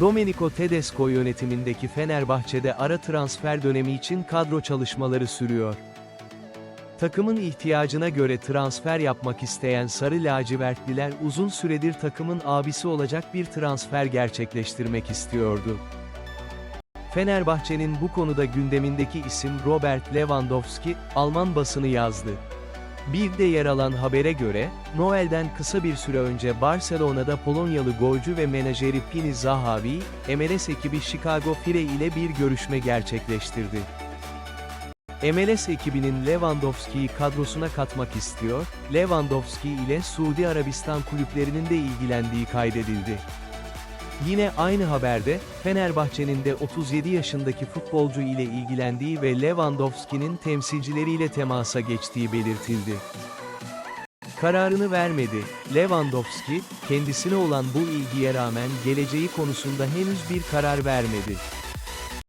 Domenico Tedesco yönetimindeki Fenerbahçe'de ara transfer dönemi için kadro çalışmaları sürüyor. Takımın ihtiyacına göre transfer yapmak isteyen Sarı Lacivertliler uzun süredir takımın abisi olacak bir transfer gerçekleştirmek istiyordu. Fenerbahçe'nin bu konuda gündemindeki isim Robert Lewandowski, Alman basını yazdı. Bir de yer alan habere göre, Noel'den kısa bir süre önce Barcelona'da Polonyalı golcü ve menajeri Pini Zahavi, MLS ekibi Chicago Fire ile bir görüşme gerçekleştirdi. MLS ekibinin Lewandowski'yi kadrosuna katmak istiyor, Lewandowski ile Suudi Arabistan kulüplerinin de ilgilendiği kaydedildi. Yine aynı haberde, Fenerbahçe'nin de 37 yaşındaki futbolcu ile ilgilendiği ve Lewandowski'nin temsilcileriyle temasa geçtiği belirtildi. Kararını vermedi. Lewandowski, kendisine olan bu ilgiye rağmen geleceği konusunda henüz bir karar vermedi.